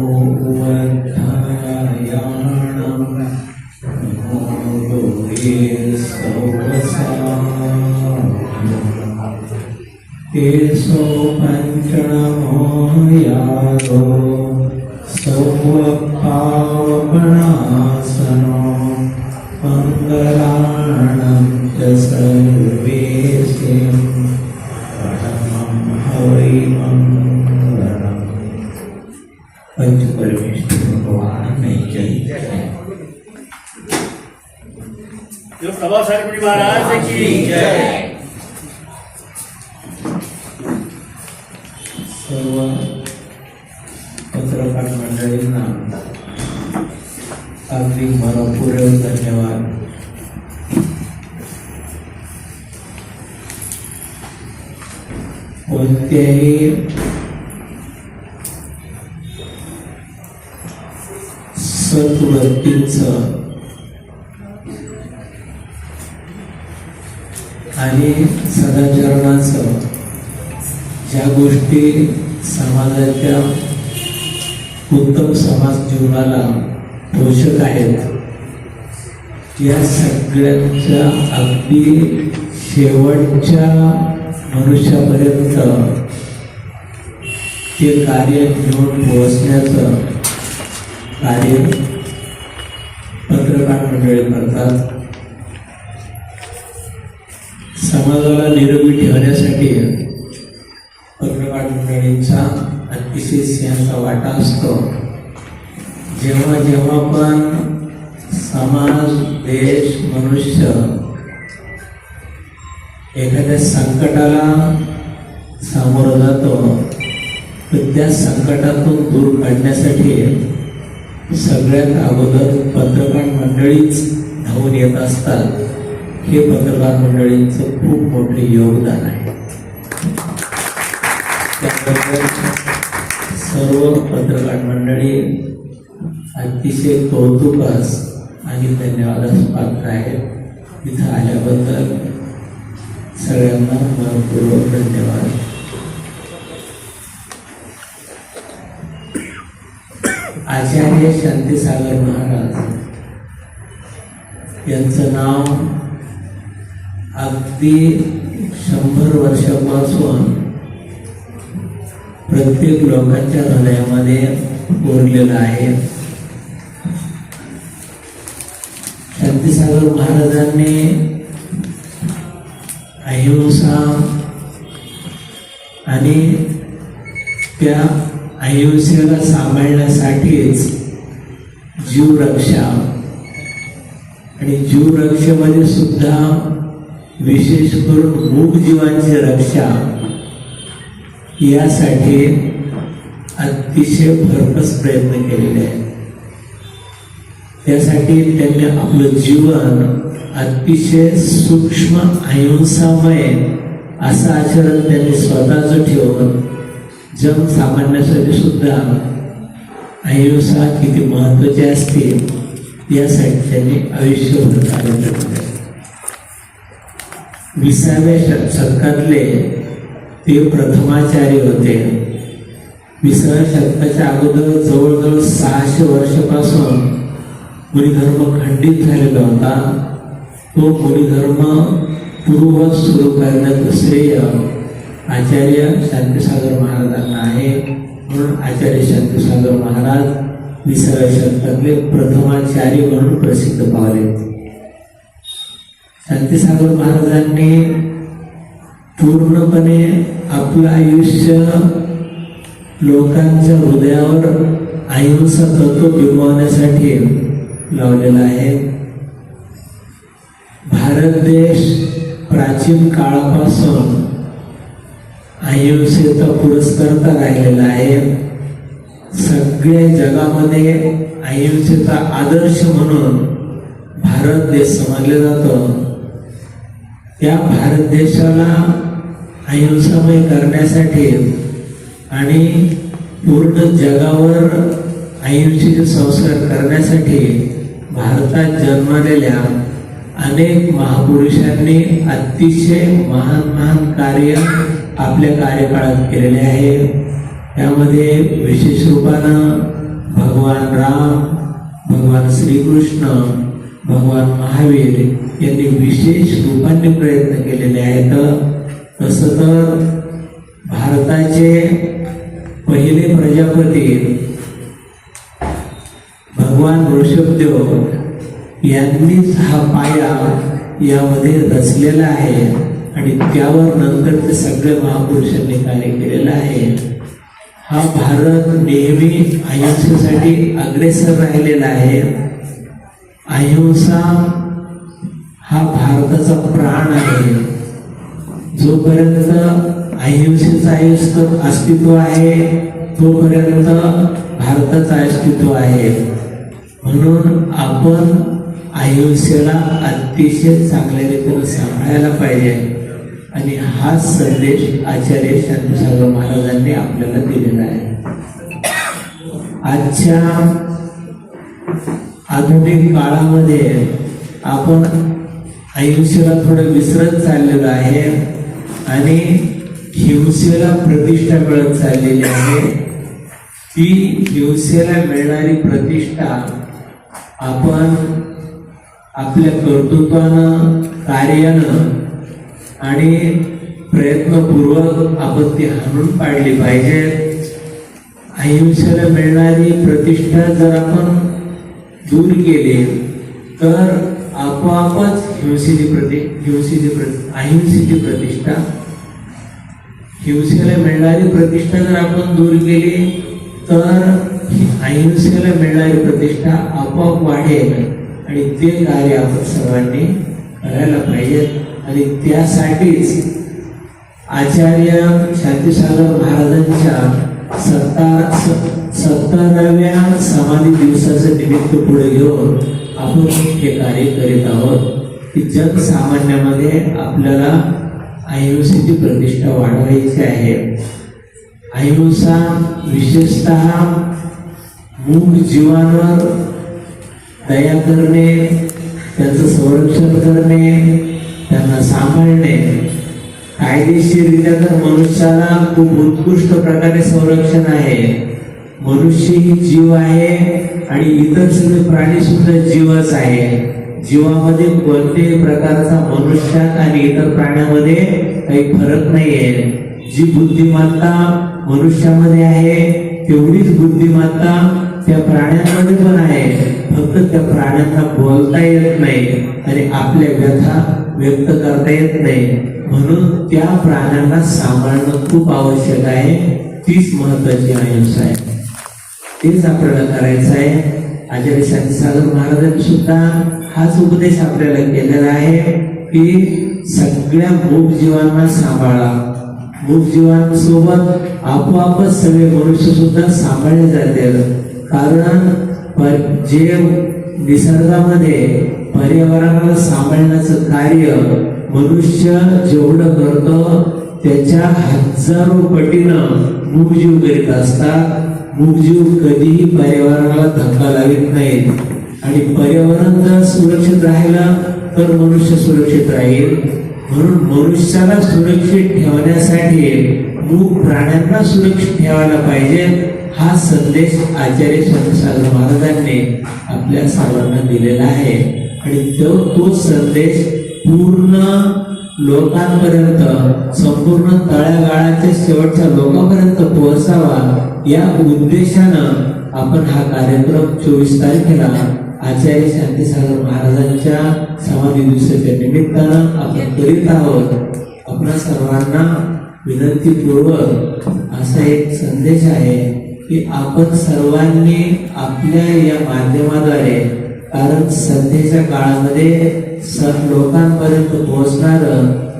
बुद्धायाणं नमो योगे केशो पञ्चणमो यादो सौवपावपणासनो मङ्गलाणं च सर्वेशं परमं हरिमङ्गलम् पंच परमेश्वर भगवान की जय जो सभा सरपंच महाराज की जय। सर्व पत्रकार मंडळींना अगदी मनपूर्वक धन्यवाद. कोणत्याही सत्वृत्तीचं आणि सदाचरणाचं. ज्या गोष्टी समाजाच्या उत्तम समाज जीवनाला पोषक आहेत या सगळ्यांच्या अगदी शेवटच्या मनुष्यापर्यंत ते कार्य घेऊन पोहोचण्याचं कार्य पत्रकार मंडळी करतात. समाजाला निरोगी ठेवण्यासाठी पत्रकार मंडळींचा अतिशय सिंहाचा वाटा असतो. जेव्हा जेव्हा पण समाज देश मनुष्य एखाद्या संकटाला सामोरं जातो तर त्या संकटातून दूर काढण्यासाठी सगळ्यात अगोदर पत्रकार मंडळीच धावून येत असतात. हे पत्रकार मंडळींचं खूप मोठे योगदान आहे. त्याबद्दल सर्व पत्रकार मंडळी अतिशय कौतुकास आणि धन्यवादास पात्र आहेत. इथं आल्याबद्दल सगळ्यांना मनपूर्वक धन्यवाद. आचार्य शांतीसागर महाराज. यांचं नाव अगदी शंभर वर्षापासून प्रत्येक लोकांच्या हृदयामध्ये कोरलेलं आहे. शांतीसागर महाराजांनी अहिंसा आणि त्या अहिंसेला सांभाळण्यासाठीच जीवरक्षा आणि जीवरक्षेमध्ये सुद्धा विशेष करून मूग जीवांची रक्षा यासाठी अतिशय भरपूर प्रयत्न केलेले आहेत. त्यासाठी त्यांनी आपलं जीवन अतिशय सूक्ष्म अहिंसामय असं आचरण त्यांनी स्वतःचं ठेवून जग सामान्यासाठी सुद्धा अहिंसा किती महत्त्वाचे असते यासाठी त्यांनी आयुष्यभर कार्य केले विसाव्या शत- शतकातले ते प्रथमाचार्य होते. विसाव्या शतकाच्या अगोदर जवळजवळ सहाशे वर्षापासून मुनिधर्म खंडित झालेला होता. तो मुनी धर्म पूर्ववत सुरू करण्याचं श्रेय आचार्य शांतीसागर महाराजांना आहे. म्हणून आचार्य शांतीसागर महाराज विसाव्या शतकातले प्रथमाचार्य म्हणून प्रसिद्ध पावले. शांतीसागर महाराजांनी पूर्णपणे आपलं आयुष्य लोकांच्या हृदयावर अहिंसा तत्व बिंबवण्यासाठी लावलेलं आहे. भारत देश प्राचीन काळापासून अहिंसेचा तर राहिलेला आहे. सगळ्या जगामध्ये अहिंसेचा आदर्श म्हणून भारत देश समजला जातो. त्या भारत देशाला अहिंसामय करण्यासाठी आणि पूर्ण जगावर अहिंसेचे संस्कार करण्यासाठी भारतात जन्मलेल्या अनेक महापुरुषांनी अतिशय महान महान कार्य आपल्या कार्यकाळात केलेले आहे. त्यामध्ये विशेष रूपानं भगवान राम भगवान श्रीकृष्ण भगवान महावीर यांनी विशेष रूपाने प्रयत्न केलेले आहेत. तसं तर भारताचे पहिले प्रजापती भगवान ऋषभदेव यांनीच हा पाया यामध्ये रचलेला आहे. आणि त्यावर नंतर ते सगळे महापुरुषांनी कार्य केलेलं आहे. हा भारत नेहमी अहिंसेसाठी अग्रेसर राहिलेला आहे. अहिंसा हा भारताचा प्राण आहे. जोपर्यंत अहिंसेचं आयुष्य अस्तित्व आहे तोपर्यंत भारताचं अस्तित्व आहे. म्हणून आपण अहिंसेला अतिशय चांगल्या रीतीने सांभाळायला पाहिजे. आणि हा संदेश आचार्य शांतसागर महाराजांनी आपल्याला दिलेला आहे. आजच्या आधुनिक काळामध्ये आपण अहिंसेला थोडं विसरत चाललेलं आहे आणि हिंसेला प्रतिष्ठा मिळत चाललेली आहे. ती हिंसेला मिळणारी प्रतिष्ठा आपण आपल्या कर्तृत्वानं कार्यानं आणि प्रयत्नपूर्वक आपत्ती हाणून पाडली पाहिजे. अहिंसेला मिळणारी प्रतिष्ठा जर आपण दूर केली तर आपोआपच हिंसेची प्रति हिंसेची प्रति अहिंसेची प्रतिष्ठा हिंसेला मिळणारी प्रतिष्ठा जर आपण दूर केली तर ही अहिंसेला मिळणारी प्रतिष्ठा आपोआप वाढेल. आणि ते कार्य आपण सर्वांनी करायला पाहिजे. आणि त्यासाठीच आचार्य शांतीसागर महाराजांच्या सत्ता स- सत्तराव्या समाधी दिवसाचं निमित्त पुढे घेऊन आपण हे कार्य करीत आहोत की जनसामान्यामध्ये आपल्याला अहिंसेची प्रतिष्ठा वाढवायची आहे. अहिंसा विशेषतः मूळ जीवांवर दया करणे त्यांचं संरक्षण करणे त्यांना सांभाळणे. कायदेशीरित्या तर मनुष्याला खूप उत्कृष्ट प्रकारे संरक्षण आहे. मनुष्य ही जीव आहे आणि इतर सगळे प्राणी सुद्धा जीवच आहे. जीवामध्ये कोणत्याही प्रकारचा मनुष्यात आणि इतर प्राण्यामध्ये काही फरक नाहीये. जी बुद्धिमत्ता मनुष्यामध्ये आहे तेवढीच बुद्धिमत्ता त्या प्राण्यांमध्ये पण आहे. फक्त त्या प्राण्यांना बोलता येत नाही. आणि आपल्या व्यथा व्यक्त करता येत नाही. म्हणून त्या प्राण्यांना सांभाळणं खूप आवश्यक आहे. तीच महत्वाची अहिंसा आहे तेच आपल्याला करायचं आहे. आचार्य शांतीसागर महाराजांनी सुद्धा हाच उपदेश आपल्याला केलेला आहे की सगळ्या मूक जीवांना सांभाळा. मूक जीवांसोबत आपोआपच सगळे मनुष्य सुद्धा सांभाळले जातील. कारण जे निसर्गामध्ये पर्यावरणाला सांभाळण्याचं कार्य मनुष्य जेवढं करतो त्याच्या हजारो पटीनं मूगजीव करीत असतात. मूगजीव कधीही पर्यावरणाला धक्का लावित नाहीत. आणि पर्यावरण जर सुरक्षित राहिलं तर मनुष्य सुरक्षित राहील. म्हणून मनुष्याला सुरक्षित ठेवण्यासाठी मूग प्राण्यांना सुरक्षित ठेवायला पाहिजे हा संदेश आचार्य स्वामीसागर महाराजांनी आपल्या सर्वांना दिलेला आहे. आणि तो तोच संदेश पूर्ण लोकांपर्यंत संपूर्ण तळागाळाच्या शेवटच्या लोकांपर्यंत पोहोचावा या उद्देशानं आपण हा कार्यक्रम चोवीस तारखेला आचार्य शांतीसागर महाराजांच्या समाधी दिवसाच्या निमित्तानं आपण करीत आहोत. आपणा सर्वांना विनंतीपूर्वक असा एक संदेश आहे की आपण सर्वांनी आपल्या या माध्यमाद्वारे कारण सध्याच्या काळामध्ये सर्व लोकांपर्यंत पोहोचणार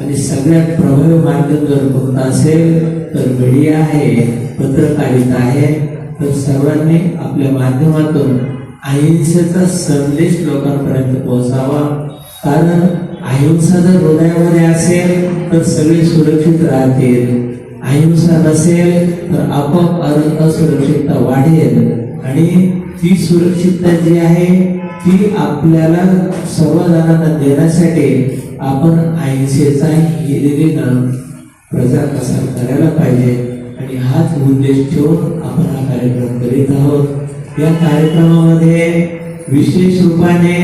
आणि सगळ्यात प्रभावी माध्यम जर फक्त असेल तर मीडिया आहे पत्रकारिता आहे. तर सर्वांनी आपल्या माध्यमातून अहिंसेचा संदेश लोकांपर्यंत पोहोचावा. कारण अहिंसा जर हृदयामध्ये असेल तर सगळे सुरक्षित राहतील. अहिंसा नसेल तर आपोआप असुरक्षितता वाढेल. आणि ती सुरक्षितता जी आहे ती आपल्याला सर्व जणांना देण्यासाठी आपण अहिंसेचा हिरिरीनं प्रचार प्रसार करायला पाहिजे. आणि हाच उद्देश ठेवून आपण हा कार्यक्रम करीत आहोत. या कार्यक्रमामध्ये विशेष रूपाने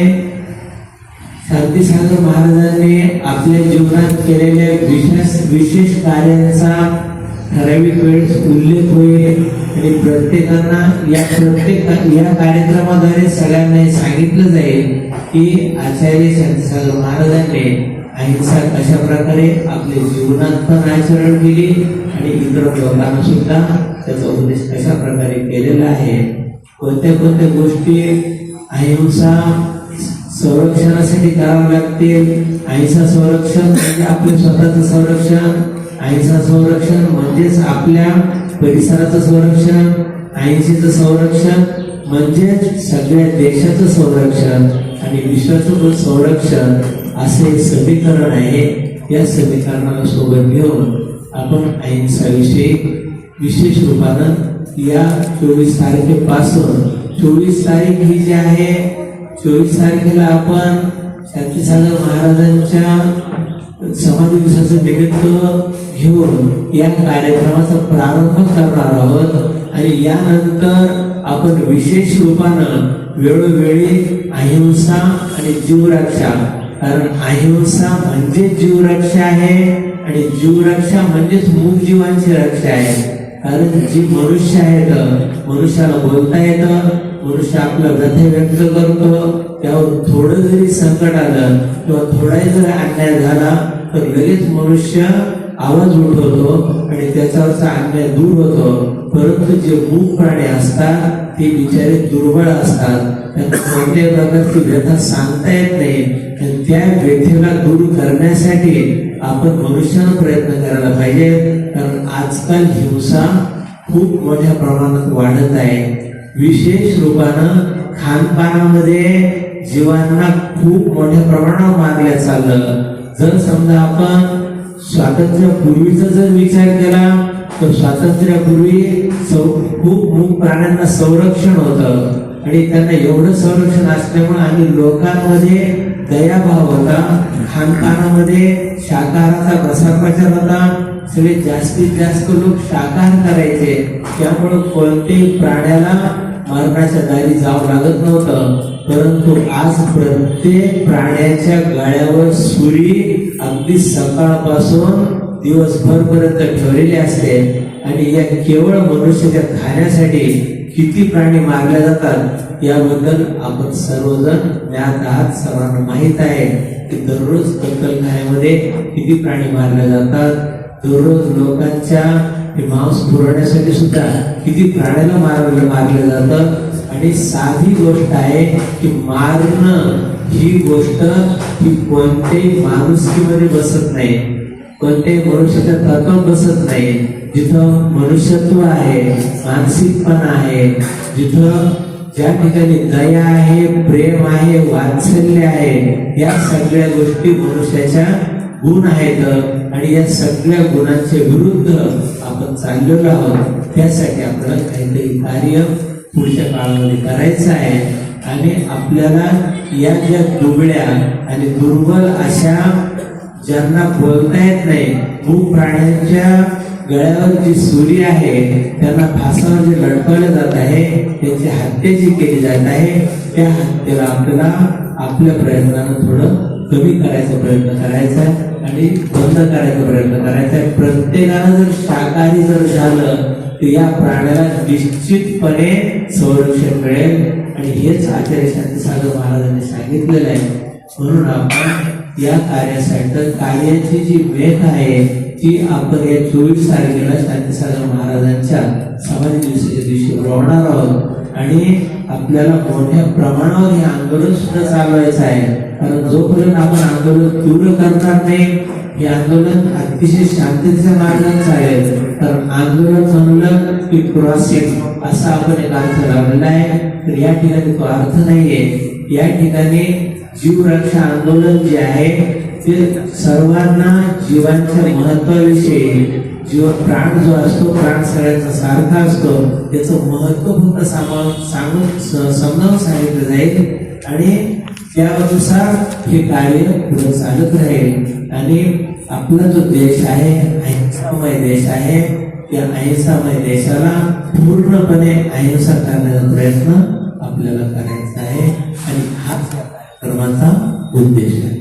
शांतीसागर महाराजांनी आपल्या जीवनात केलेल्या विशेष विशेष कार्यांचा ठराविक वेळेस उल्लेख होईल. आणि प्रत्येकांना या प्रत्येक या कार्यक्रमाद्वारे सगळ्यांना सांगितलं जाईल की आचार्य शांतीसागर महाराजांनी अहिंसा कशा प्रकारे आपल्या जीवनात पण आचरण केली आणि इतर लोकांना सुद्धा त्याचा उपदेश कशा प्रकारे केलेला आहे. कोणत्या कोणत्या गोष्टी अहिंसा संरक्षणासाठी करावं लागतील? अहिंसा संरक्षण म्हणजे आपले स्वतःचं संरक्षण. अहिंसा संरक्षण म्हणजेच आपल्या परिसराचं संरक्षण अहिंसेचं संरक्षण म्हणजेच सगळ्या देशाचं संरक्षण आणि विश्वाचं पण संरक्षण असे समीकरण आहे. या समीकरणाला सोबत घेऊन आपण अहिंसाविषयी विशेष रूपानं या चोवीस तारखेपासून चोवीस तारीख ही जी आहे चोवीस तारखेला आपण शांतीसागर महाराजांच्या समाज दिवसाचं निमित्त घेऊन या कार्यक्रमाचा प्रारंभ करणार आहोत. आणि यानंतर आपण विशेष रूपानं वेळोवेळी अहिंसा आणि जीवरक्षा कारण अहिंसा म्हणजे जीवरक्षा आहे आणि जीवरक्षा म्हणजेच मूळ जीवांची रक्षा आहे. कारण जी मनुष्य आहेत मनुष्याला बोलता येतं मनुष्य आपलं व्यथा व्यक्त करतो त्यावर थोडं जरी संकट आलं किंवा थोडाही जर अन्याय झाला तर लगेच मनुष्य आवाज उठवतो आणि त्याच्यावरचा अन्याय दूर होतो. परंतु जे मूक प्राणी असतात ते बिचारे दुर्बळ असतात. त्यांना कोणत्याही प्रकारची व्यथा सांगता येत नाही. आणि त्या व्यथेला दूर करण्यासाठी आपण मनुष्यानं प्रयत्न करायला पाहिजे. कारण आजकाल हिंसा खूप मोठ्या प्रमाणात वाढत आहे. विशेष रूपानं खानपानामध्ये जीवांना खूप मोठ्या प्रमाणावर मारल्या चाललं. जर समजा आपण स्वातंत्र्यापूर्वीचा जर विचार केला तर स्वातंत्र्यापूर्वी सौ- खूप मूक प्राण्यांना संरक्षण होतं. आणि त्यांना एवढं संरक्षण असल्यामुळे आणि लोकांमध्ये दयाभाव होता. खानपानामध्ये शाकाहाराचा प्रसार प्रचार होता. सगळे जास्तीत जास्त लोक शाकाहार करायचे. त्यामुळे कोणत्याही प्राण्याला मरणाच्या दारी जावं लागत नव्हतं. परंतु आज प्रत्येक प्राण्याच्या गळ्यावर सुरी अगदी सकाळपासून दिवसभरपर्यंत ठेवलेली असते. आणि या केवळ मनुष्याच्या खाण्यासाठी किती प्राणी मारल्या जातात याबद्दल आपण सर्वजण ज्ञात आहात सर्वांना माहीत आहे की दररोज कत्तलखान्यामध्ये किती प्राणी मारल्या जातात. दररोज लोकांच्या हे मांस पुरवण्यासाठी सुद्धा किती प्राण्याला मारलं मारलं जातं? आणि साधी गोष्ट आहे की मारणं ही गोष्ट ही कोणत्याही माणुसकीमध्ये बसत नाही. कोणत्याही मनुष्याच्या तत्वात बसत नाही. जिथं मनुष्यत्व आहे मानसिकपणा आहे जिथं ज्या ठिकाणी दया आहे प्रेम आहे वात्सल्य आहे या सगळ्या गोष्टी मनुष्याच्या गुण आहेत. आणि या सगळ्या गुणांच्या विरुद्ध आपण चांगलं राहावं त्यासाठी आपल्याला काहीतरी कार्य पुढच्या काळामध्ये करायचं आहे. आणि आपल्याला या ज्या दुबळ्या आणि दुर्बल अशा ज्यांना बोलता येत नाही भू प्राण्यांच्या गळ्यावर जी सुरी आहे त्यांना फासावर जे लटकवलं जात आहे त्यांची हत्या जी केली जात आहे त्या हत्येला आपल्याला आपल्या प्रयत्नानं थोडं कमी करायचा प्रयत्न करायचा आहे. आणि बंद करायचा प्रयत्न करायचा आहे. प्रत्येकानं जर शाकाहारी जर झालं तर या प्राण्याला निश्चितपणे संरक्षण मिळेल. आणि हेच आचार्य शांतीसागर महाराजांनी सांगितलेलं आहे. म्हणून आपण या कार्यासाठी तर कार्याची जी मेघ आहे ती आपण या चोवीस तारखेला शांतीसागर महाराजांच्या समाधी दिवसाच्या दिवशी रोवणार आहोत. आणि आपल्याला मोठ्या प्रमाणावर हे आंदोलन सुद्धा चालवायचं आहे. कारण जोपर्यंत आपण आंदोलन तीव्र करणार नाही हे आंदोलन अतिशय शांततेच्या मार्गाने चालेल. कारण आंदोलन म्हणलं की क्रॉसिंग असा आपण एक अर्थ लावलेला आहे. तर या ठिकाणी तो अर्थ नाहीये. या ठिकाणी जीवरक्षा आंदोलन जे आहे ते सर्वांना जीवांच्या महत्वाविषयी जीव प्राण जो असतो प्राण सगळ्याचा सारखा असतो त्याचं महत्त्व फक्त सामावून सांगून समजावून सांगितलं जाईल. आणि त्यानुसार हे कार्य पुढे चालत राहील. आणि आपला जो देश आहे अहिंसामय देश आहे या अहिंसामय देशाला पूर्णपणे अहिंसा करण्याचा प्रयत्न आपल्याला करायचा आहे. आणि हाच कार्यक्रमाचा उद्देश आहे.